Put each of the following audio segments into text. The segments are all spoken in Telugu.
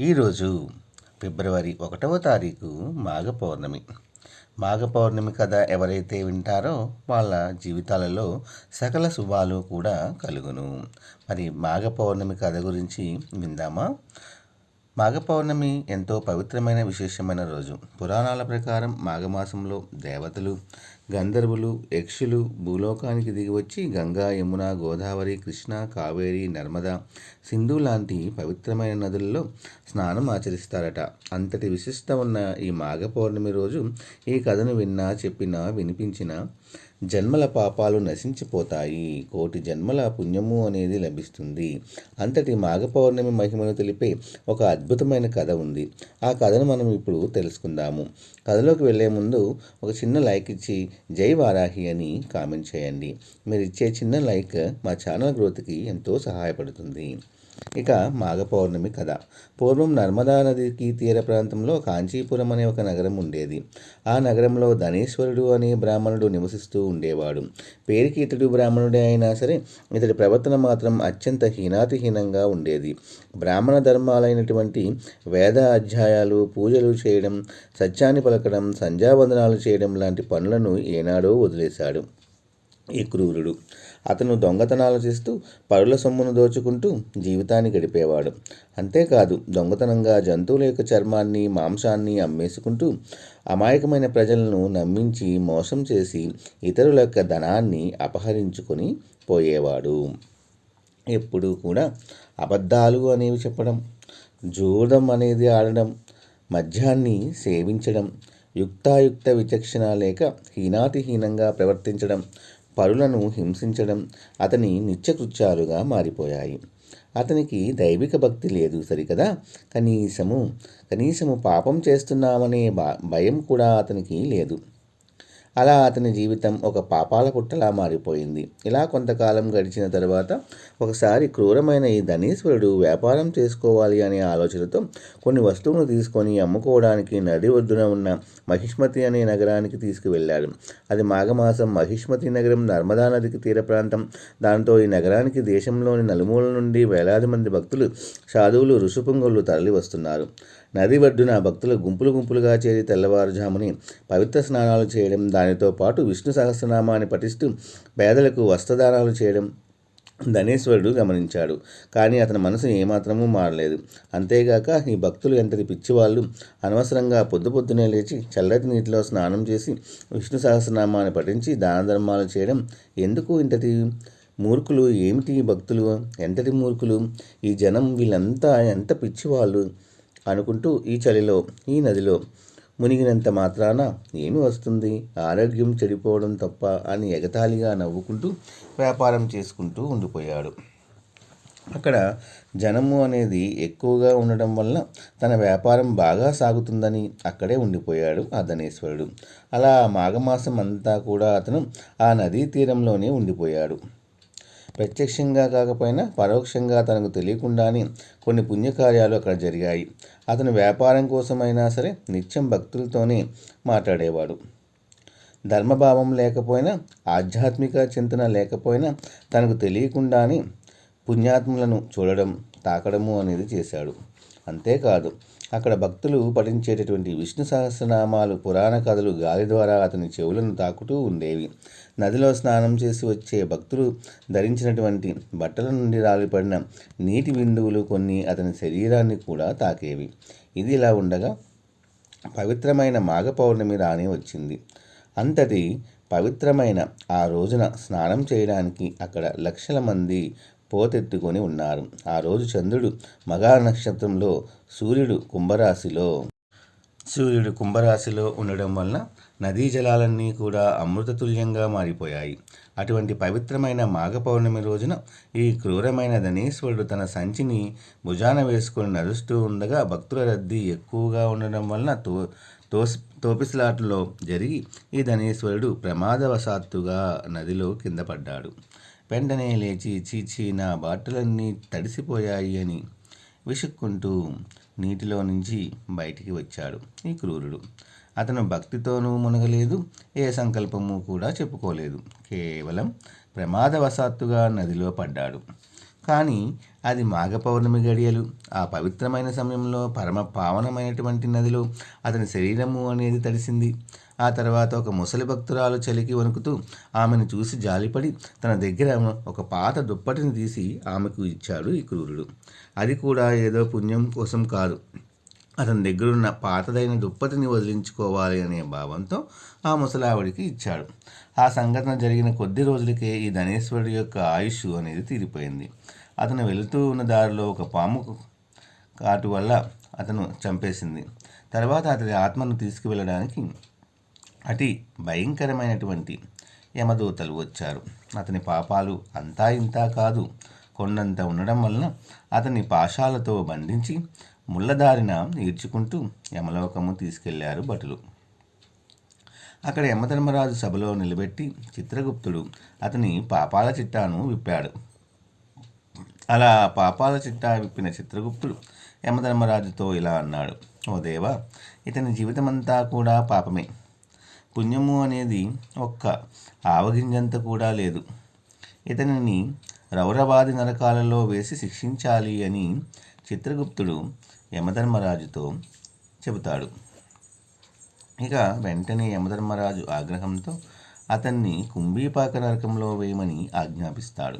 ఈరోజు ఫిబ్రవరి ఒకటవ తారీఖు మాఘ పౌర్ణమి మాఘ పౌర్ణమి కథ ఎవరైతే వింటారో వాళ్ళ జీవితాలలో సకల శుభాలు కూడా కలుగును. మరి మాఘ పౌర్ణమి కథ గురించి విందామా? మాఘ పౌర్ణమి ఎంతో పవిత్రమైన విశేషమైన రోజు. పురాణాల ప్రకారం మాఘమాసంలో దేవతలు గంధర్వులు యక్షులు భూలోకానికి దిగివచ్చి గంగా యమున గోదావరి కృష్ణ కావేరి నర్మద సింధు లాంటి పవిత్రమైన నదుల్లో స్నానం ఆచరిస్తారట. అంతటి విశిష్ట ఉన్న ఈ మాఘ పౌర్ణమి రోజు ఈ కథను విన్నా చెప్పినా వినిపించినా జన్మల పాపాలు నశించిపోతాయి. కోటి జన్మల పుణ్యము అనేది లభిస్తుంది. అంతటి మాఘ పౌర్ణమి మహిమను తెలిపే ఒక అద్భుతమైన కథ ఉంది. ఆ కథను మనం ఇప్పుడు తెలుసుకుందాము. కథలోకి వెళ్ళే ముందు ఒక చిన్న లైక్ ఇచ్చి జై వారాహి అని కామెంట్ చేయండి. మీరు ఇచ్చే చిన్న లైక్ మా ఛానల్ గ్రోత్కి ఎంతో సహాయపడుతుంది. ఇక మాఘ పౌర్ణమి కథ. పూర్వం నర్మదా నదికి తీర ప్రాంతంలో కాంచీపురం అనే ఒక నగరం ఉండేది. ఆ నగరంలో ధనేశ్వరుడు అనే బ్రాహ్మణుడు నివసిస్తూ ఉండేవాడు. పేరుకి ఇతడు బ్రాహ్మణుడే అయినా సరే ఇతడి ప్రవర్తన మాత్రం అత్యంత హీనాతిహీనంగా ఉండేది. బ్రాహ్మణ ధర్మాలైనటువంటి వేద అధ్యాయాలు పూజలు చేయడం సత్యాన్ని పలకడం సంధ్యావందనాలు చేయడం లాంటి పనులను ఏనాడో వదిలేశాడు ఈ క్రూరుడు. అతను దొంగతనాలు చేస్తూ పరుల సొమ్మును దోచుకుంటూ జీవితాన్ని గడిపేవాడు. అంతేకాదు దొంగతనంగా జంతువుల యొక్క చర్మాన్ని మాంసాన్ని అమ్మేసుకుంటూ అమాయకమైన ప్రజలను నమ్మించి మోసం చేసి ఇతరుల యొక్క ధనాన్ని అపహరించుకొని పోయేవాడు. ఎప్పుడూ కూడా అబద్ధాలు అనేవి చెప్పడం జూదం అనేది ఆడడం మద్యాన్ని సేవించడం యుక్తాయుక్త విచక్షణ లేక హీనాతిహీనంగా ప్రవర్తించడం పరులను హింసించడం అతని నిత్యకృత్యాలుగా మారిపోయాయి. అతనికి దైవిక భక్తి లేదు సరికదా? కనీసము కనీసము పాపం చేస్తున్నామనే భయం కూడా అతనికి లేదు. అలా అతని జీవితం ఒక పాపాల పుట్టలా మారిపోయింది. ఇలా కొంతకాలం గడిచిన తర్వాత ఒకసారి క్రూరమైన ఈ ధనీశ్వరుడు వ్యాపారం చేసుకోవాలి అనే ఆలోచనతో కొన్ని వస్తువులను తీసుకొని అమ్ముకోవడానికి నది ఒడ్డున ఉన్న మహిష్మతి అనే నగరానికి తీసుకువెళ్ళాడు. అది మాఘమాసం మహిష్మతి నగరం నర్మదా నదికి తీర ప్రాంతం. దాంతో ఈ నగరానికి దేశంలోని నలుమూల నుండి వేలాది మంది భక్తులు సాధువులు ఋషుపుంగులు తరలి వస్తున్నారు నది ఒడ్డున భక్తులు గుంపులు గుంపులుగా చేరి తెల్లవారుజాముని పవిత్ర స్నానాలు చేయడం దానితో పాటు విష్ణు సహస్రనామాన్ని పఠిస్తూ పేదలకు వస్త్రదానాలు చేయడం ధనేశ్వరుడు గమనించాడు. కానీ అతని మనసు ఏమాత్రమూ మారలేదు. అంతేగాక ఈ భక్తులు ఎంతటి పిచ్చివాళ్ళు! అనవసరంగా పొద్దు పొద్దునే లేచి చల్లటి నీటిలో స్నానం చేసి విష్ణు సహస్రనామాన్ని పఠించి దాన ధర్మాలు చేయడం ఎందుకు ఇంతటి మూర్ఖులు? ఏమిటి భక్తులు? ఎంతటి మూర్ఖులు? ఈ జనం వీళ్ళంతా ఎంత పిచ్చివాళ్ళు? అనుకుంటూ ఈ చలిలో ఈ నదిలో మునిగినంత మాత్రాన ఏమి వస్తుంది? ఆరోగ్యం చెడిపోవడం తప్ప అని ఎగతాళిగా నవ్వుకుంటూ వ్యాపారం చేసుకుంటూ ఉండిపోయాడు. అక్కడ జనము అనేది ఎక్కువగా ఉండడం వల్ల తన వ్యాపారం బాగా సాగుతుందని అక్కడే ఉండిపోయాడు ఆ ధనేశ్వరుడు అలా మాఘమాసం అంతా కూడా అతను ఆ నదీ తీరంలోనే ఉండిపోయాడు. ప్రత్యక్షంగా కాకపోయినా పరోక్షంగా తనకు తెలియకుండానే కొన్ని పుణ్యకార్యాలు అక్కడ జరిగాయి. అతను వ్యాపారం కోసమైనా సరే నిత్యం భక్తులతోనే మాట్లాడేవాడు. ధర్మభావం లేకపోయినా ఆధ్యాత్మిక చింతన లేకపోయినా తనకు తెలియకుండానే పుణ్యాత్ములను చూడడం తాకడము అనేది చేశాడు. అంతేకాదు అక్కడ భక్తులు పఠించేటటువంటి విష్ణు సహస్రనామాలు పురాణ కథలు గాలి ద్వారా అతని చెవులను తాకుతూ ఉండేవి. నదిలో స్నానం చేసి వచ్చే భక్తులు ధరించినటువంటి బట్టల నుండి రాలిపడిన నీటి బిందువులు కొన్ని అతని శరీరాన్ని కూడా తాకేవి. ఇది ఇలా ఉండగా పవిత్రమైన మాఘ పౌర్ణమి రాని వచ్చింది. అంతటి పవిత్రమైన ఆ రోజున స్నానం చేయడానికి అక్కడ లక్షల మంది పోతెత్తుకొని ఉన్నారు. ఆ రోజు చంద్రుడు మగా నక్షత్రంలో సూర్యుడు కుంభరాశిలో సూర్యుడు కుంభరాశిలో ఉండడం వలన నదీ జలాలన్నీ కూడా అమృతతుల్యంగా మారిపోయాయి. అటువంటి పవిత్రమైన మాఘ పౌర్ణమి రోజున ఈ క్రూరమైన ధనేశ్వరుడు తన సంచిని భుజాన వేసుకొని నడుస్తూ ఉండగా భక్తుల రద్దీ ఎక్కువగా ఉండడం వలన తో తోసి తోపిసలాట్లో జరిగి ఈ ధనేశ్వరుడు ప్రమాదవశాత్తుగా నదిలో కింద పడ్డాడు. వెంటనే లేచి చీచి నా బాటలన్నీ తడిసిపోయాయి అని విసుక్కుంటూ నీటిలో నుంచి బయటికి వచ్చాడు ఈ క్రూరుడు. అతను భక్తితోనూ మునగలేదు ఏ సంకల్పము కూడా చెప్పుకోలేదు. కేవలం ప్రమాదవశాత్తుగా నదిలో పడ్డాడు. కానీ అది మాఘ పౌర్ణమి గడియలు ఆ పవిత్రమైన సమయంలో పరమ పావనమైనటువంటి నదిలో అతని శరీరము అనేది తడిసింది. ఆ తర్వాత ఒక ముసలి భక్తురాలు చలికి వణుకుతూ ఆమెను చూసి జాలిపడి తన దగ్గర ఒక పాత దుప్పటిని తీసి ఆమెకు ఇచ్చాడు ఈ క్రూరుడు. అది కూడా ఏదో పుణ్యం కోసం కాదు. అతని దగ్గరున్న పాతదైన దుప్పటిని వదిలించుకోవాలి అనే భావంతో ఆ ముసలావిడికి ఇచ్చాడు. ఆ సంఘటన జరిగిన కొద్ది రోజులకే ఈ ధనేశ్వరుడి యొక్క ఆయుష్ అనేది తీరిపోయింది. అతను వెళుతూ ఉన్న దారిలో ఒక పాము కాటు వల్ల అతను చంపేసింది. తర్వాత అతని ఆత్మను తీసుకువెళ్ళడానికి అతి భయంకరమైనటువంటి యమదూతలు వచ్చారు. అతని పాపాలు అంతా ఇంతా కాదు. కొండంత ఉండడం వలన అతని పాశాలతో బంధించి ముళ్ళదారిన ఈడ్చుకుంటూ యమలోకము తీసుకెళ్ళారు భటులు. అక్కడ యమధర్మరాజు సభలో నిలబెట్టి చిత్రగుప్తుడు అతని పాపాల చిట్టాను విప్పాడు. అలా పాపాల చిట్టా విప్పిన చిత్రగుప్తుడు యమధర్మరాజుతో ఇలా అన్నాడు ఓ దేవా ఇతని జీవితమంతా కూడా పాపమే. పుణ్యము అనేది ఒక్క ఆవగింజంత కూడా లేదు. ఇతనిని రౌరవాది నరకాలలో వేసి శిక్షించాలి అని చిత్రగుప్తుడు యమధర్మరాజుతో చెబుతాడు. ఇక వెంటనే యమధర్మరాజు ఆగ్రహంతో అతన్ని కుంభీపాక నరకంలో వేయమని ఆజ్ఞాపిస్తాడు.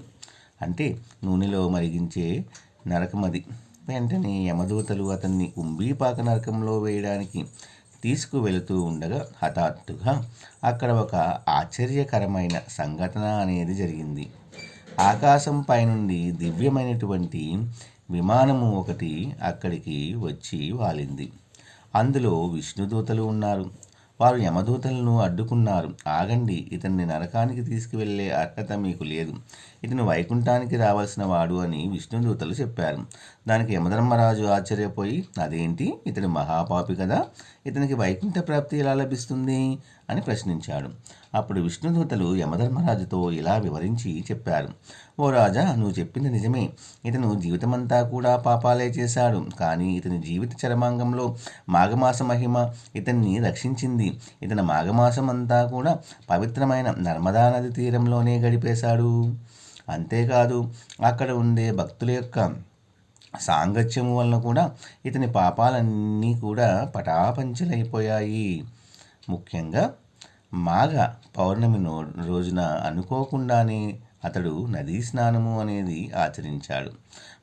అంటే నూనెలో మరిగించే నరకమది. వెంటనే యమదూతలు అతన్ని కుంభీపాక నరకంలో వేయడానికి తీసుకువెళుతూ ఉండగా హఠాత్తుగా అక్కడ ఒక ఆశ్చర్యకరమైన సంఘటన అనేది జరిగింది. ఆకాశం పైనుండి దివ్యమైనటువంటి విమానము ఒకటి అక్కడికి వచ్చి వాలింది. అందులో విష్ణుదూతలు ఉన్నారు. వారు యమదూతలను అడ్డుకున్నారు. ఆగండి ఇతన్ని నరకానికి తీసుకువెళ్ళే అర్హత మీకు లేదు. ఇతను వైకుంఠానికి రావాల్సిన వాడు అని విష్ణుదూతలు చెప్పారు. దానికి యమధర్మరాజు ఆశ్చర్యపోయి అదేంటి? ఇతడు మహాపాపి కదా. ఇతనికి వైకుంఠ ప్రాప్తి ఎలా లభిస్తుంది? అని ప్రశ్నించాడు. అప్పుడు విష్ణుదూతలు యమధర్మరాజుతో ఇలా వివరించి చెప్పారు. ఓ రాజా నువ్వు చెప్పింది నిజమే. ఇతను జీవితమంతా కూడా పాపాలే చేశాడు. కానీ ఇతని జీవిత చరమాంగంలో మాఘమాస మహిమ ఇతన్ని రక్షించింది. ఇతని మాఘమాసం అంతా కూడా పవిత్రమైన నర్మదా నది తీరంలోనే గడిపేశాడు. అంతేకాదు అక్కడ ఉండే భక్తుల యొక్క సాంగత్యము వలన కూడా ఇతని పాపాలన్నీ కూడా పటాపంచలైపోయాయి. ముఖ్యంగా మాఘ పౌర్ణమి నో రోజున అనుకోకుండానే అతడు నదీ స్నానము అనేది ఆచరించాడు.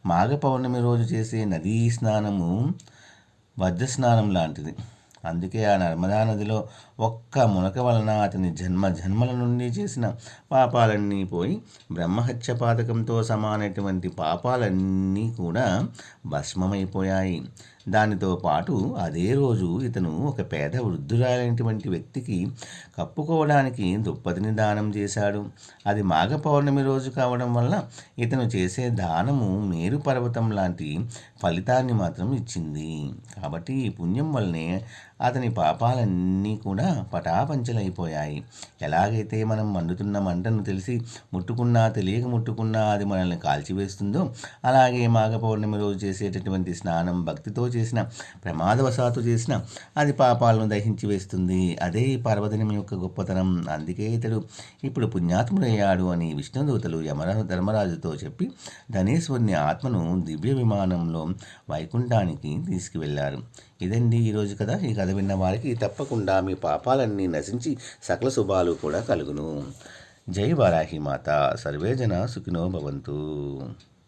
మాఘ పౌర్ణమి రోజు చేసే నదీ స్నానము వజ్ర స్నానం లాంటిది. అందుకే ఆ నర్మదా నదిలో ఒక్క మునక వలన అతని జన్మ జన్మల నుండి చేసిన పాపాలన్నీ పోయి బ్రహ్మహత్య పాతకంతో సమానటువంటి పాపాలన్నీ కూడా భస్మమైపోయాయి. దానితో పాటు అదే రోజు ఇతను ఒక పేద వృద్ధురాలైనటువంటి వ్యక్తికి కప్పుకోవడానికి దుప్పతిని దానం చేశాడు. అది మాఘ పౌర్ణమి రోజు కావడం వల్ల ఇతను చేసే దానము మేరు పర్వతం లాంటి ఫలితాన్ని మాత్రం ఇచ్చింది. కాబట్టి ఈ పుణ్యం వల్లనే అతని పాపాలన్నీ కూడా పటాపంచలైపోయాయి. ఎలాగైతే మనం మండుతున్న మంటను తెలిసి ముట్టుకున్నా తెలియక ముట్టుకున్నా అది మనల్ని కాల్చివేస్తుందో అలాగే మాఘ పౌర్ణమి రోజు చేసేటటువంటి స్నానం భక్తితో చేసిన ప్రమాదవశాత్తు చేసిన అది పాపాలను దహించి వేస్తుంది. అదే ఈ పర్వదినం యొక్క గొప్పతనం. అందుకే ఇతడు ఇప్పుడు పుణ్యాత్ముడయ్యాడు అని విష్ణుదూతలు యమర ధర్మరాజుతో చెప్పి ధనేశ్వరుని ఆత్మను దివ్య విమానంలో వైకుంఠానికి తీసుకువెళ్ళారు ఇదండి ఈరోజు కథ. ఈ కథ విన్న వారికి తప్పకుండా మీ పాపాలన్నీ నశించి సకల శుభాలు కూడా కలుగును. జై వారాహి మాత. సర్వేజన సుఖినో భవంతు.